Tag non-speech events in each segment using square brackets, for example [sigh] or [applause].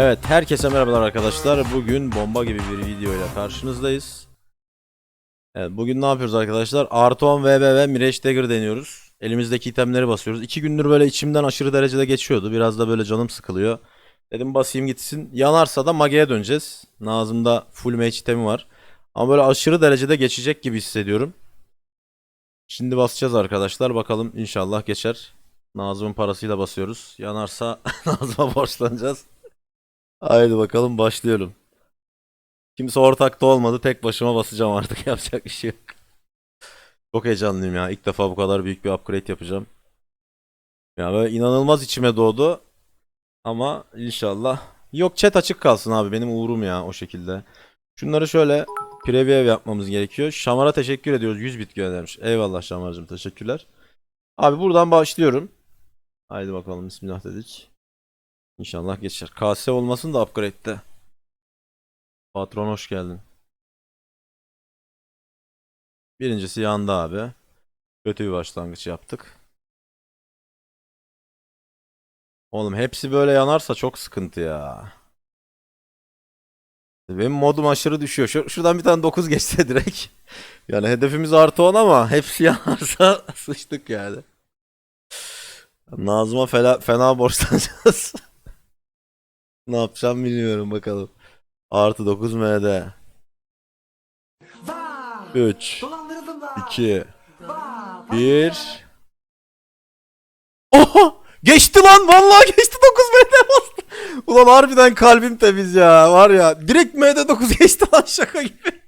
Evet, herkese merhabalar arkadaşlar. Bugün bomba gibi bir videoyla karşınızdayız. Evet, bugün ne yapıyoruz arkadaşlar? Artı 10 VB ve Mirage Dagger deniyoruz. Elimizdeki itemleri basıyoruz. İki gündür böyle içimden aşırı derecede geçiyordu. Biraz da böyle canım sıkılıyor. Dedim basayım gitsin. Yanarsa da Mage'ye döneceğiz. Nazım'da full mage itemi var. Ama böyle aşırı derecede geçecek gibi hissediyorum. Şimdi basacağız arkadaşlar. Bakalım inşallah geçer. Nazım'ın parasıyla basıyoruz. Yanarsa [laughs] Nazım'a borçlanacağız. Haydi bakalım başlıyorum. Kimse ortakta olmadı. Tek başıma basacağım artık. [laughs] Yapacak bir şey yok. Çok heyecanlıyım ya. İlk defa bu kadar büyük bir upgrade yapacağım. Ya böyle inanılmaz içime doğdu. Ama inşallah. Yok chat açık kalsın abi. Benim uğrum ya o şekilde. Şunları şöyle preview yapmamız gerekiyor. Şamar'a teşekkür ediyoruz. 100 bit göndermiş. Eyvallah Şamar'cığım teşekkürler. Abi buradan başlıyorum. Haydi bakalım bismillah dedik. İnşallah geçer. KS olmasın da upgrade'de. Patron hoş geldin. Birincisi yandı abi. Kötü bir başlangıç yaptık. Oğlum hepsi böyle yanarsa çok sıkıntı ya. Benim modum aşırı düşüyor. Şu, şuradan bir tane 9 geçse [laughs] direkt. Yani hedefimiz artı 10 ama hepsi [laughs] yanarsa sıçtık yani. Nazım'a fena, fena borçlanacağız. [laughs] ne yapacağım bilmiyorum bakalım. Artı 9 MD. 3 2 1 Oha! Geçti lan vallahi geçti 9 MD bastı. Ulan harbiden kalbim temiz ya. Var ya direkt MD 9 geçti lan şaka gibi.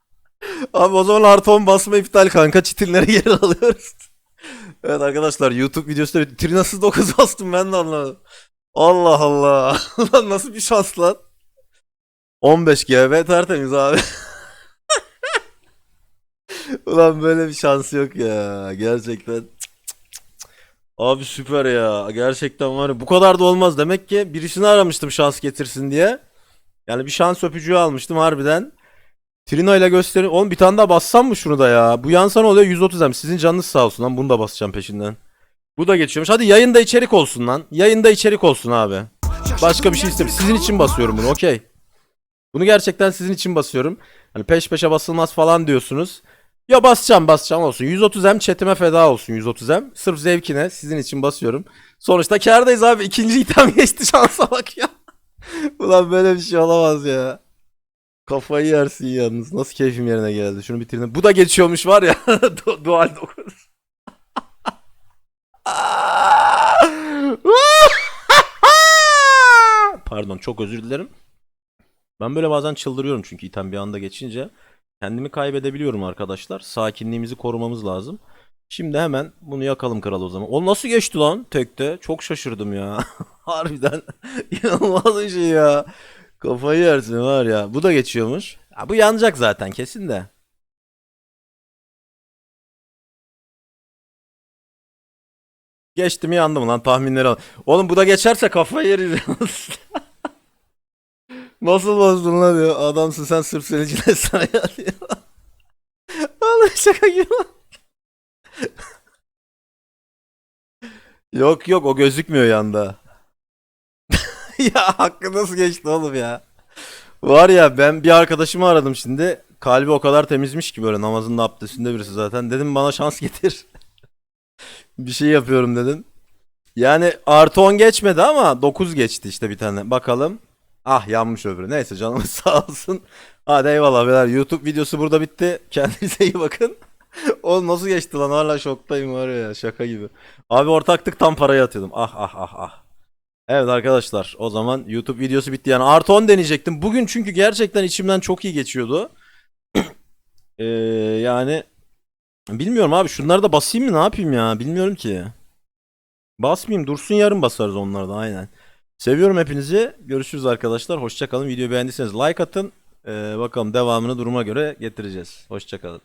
[laughs] Abi o zaman artı 10 basma iptal kanka çitinleri geri alıyoruz. [laughs] Evet arkadaşlar YouTube videosunda bir Trinasız 9 bastım ben de anlamadım. Allah Allah. [laughs] Ulan nasıl bir şans lan. 15 GB tertemiz abi. [laughs] Ulan böyle bir şans yok ya. Gerçekten. Abi süper ya. Gerçekten var ya. Bu kadar da olmaz. Demek ki birisini aramıştım şans getirsin diye. Yani bir şans öpücüğü almıştım harbiden. Trino ile gösterin. Oğlum bir tane daha bassam mı şunu da ya? Bu yansa ne oluyor? 130 hem. Sizin canınız sağ olsun lan. Bunu da basacağım peşinden. Bu da geçiyormuş. Hadi yayında içerik olsun lan. Yayında içerik olsun abi. Başka bir şey istemiyorum. Sizin için basıyorum bunu. Okey. Bunu gerçekten sizin için basıyorum. Hani peş peşe basılmaz falan diyorsunuz. Ya basacağım basacağım olsun. 130 hem chatime feda olsun 130 hem. Sırf zevkine sizin için basıyorum. Sonuçta kârdayız abi. İkinci item [laughs] geçti şansa bak ya. Ulan böyle bir şey olamaz ya. Kafayı yersin yalnız. Nasıl keyfim yerine geldi. Şunu bitirin. Bu da geçiyormuş var ya. [laughs] Du- Dual 9. [laughs] Pardon çok özür dilerim. Ben böyle bazen çıldırıyorum çünkü item bir anda geçince. Kendimi kaybedebiliyorum arkadaşlar. Sakinliğimizi korumamız lazım. Şimdi hemen bunu yakalım kral o zaman. O nasıl geçti lan tekte? Çok şaşırdım ya. [laughs] Harbiden [laughs] inanılmaz bir şey ya. Kafayı yersin var ya. Bu da geçiyormuş. Ya bu yanacak zaten kesin de. Geçti mi yandı mı lan tahminleri al. Oğlum bu da geçerse kafayı yeriz. [laughs] Nasıl bozdun lan diyor. Adamsın sen sırf seni cilet sana ya diyor. Şaka gibi. yok yok o gözükmüyor yanda. [laughs] ya hakkı nasıl geçti oğlum ya. Var ya ben bir arkadaşımı aradım şimdi. Kalbi o kadar temizmiş ki böyle namazında abdestinde birisi zaten. Dedim bana şans getir. Bir şey yapıyorum dedim. Yani artı 10 geçmedi ama 9 geçti işte bir tane. Bakalım. Ah yanmış öbürü. Neyse canımız [laughs] sağ olsun. Hadi eyvallah beyler. YouTube videosu burada bitti. Kendinize iyi bakın. [laughs] Oğlum nasıl geçti lan? Hala şoktayım var ya. Şaka gibi. Abi ortaktık tam parayı atıyordum. Ah ah ah ah. Evet arkadaşlar o zaman YouTube videosu bitti. Yani artı 10 deneyecektim. Bugün çünkü gerçekten içimden çok iyi geçiyordu. [clears throat] Ee, yani bilmiyorum abi şunları da basayım mı ne yapayım ya bilmiyorum ki. Basmayayım dursun yarın basarız onları da aynen. Seviyorum hepinizi. Görüşürüz arkadaşlar. Hoşçakalın. Videoyu beğendiyseniz like atın. Ee, bakalım devamını duruma göre getireceğiz. Hoşçakalın.